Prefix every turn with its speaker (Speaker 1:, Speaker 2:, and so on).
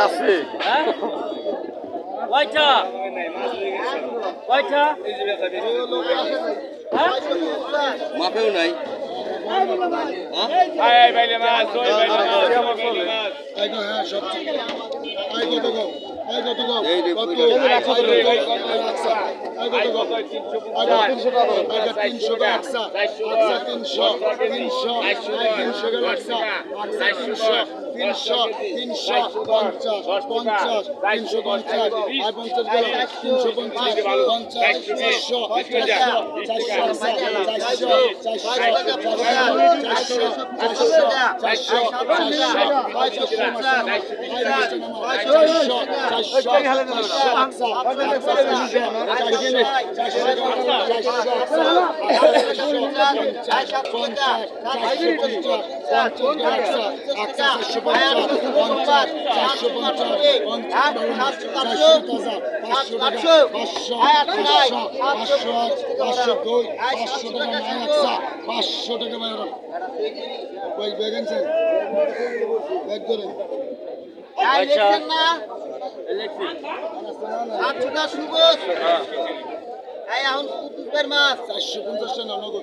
Speaker 1: আছে
Speaker 2: হ্যাঁ কয়টা কয়টা হ্যাঁ
Speaker 3: মাপেও নাই
Speaker 4: হ্যাঁ কত
Speaker 3: কই রে?
Speaker 4: আইগো তো গো আচ্ছা আইগো তো গো আইগো 300 টাকা আইগো 300 টাকা আচ্ছা আচ্ছা 300 300 300 টাকা আচ্ছা আচ্ছা 300 300 300 50 50 350 আই 50 গেল 350 50 400 পাঁচশো টাকা বাইর কয়েক ব্যাগ আনছেন ব্যাগ ধরেন
Speaker 2: আচ্ছা।
Speaker 5: আটশোটা সুবোধ এই এখন কুতুবের মাছ।
Speaker 4: চারশো পঞ্চাশ নগদ।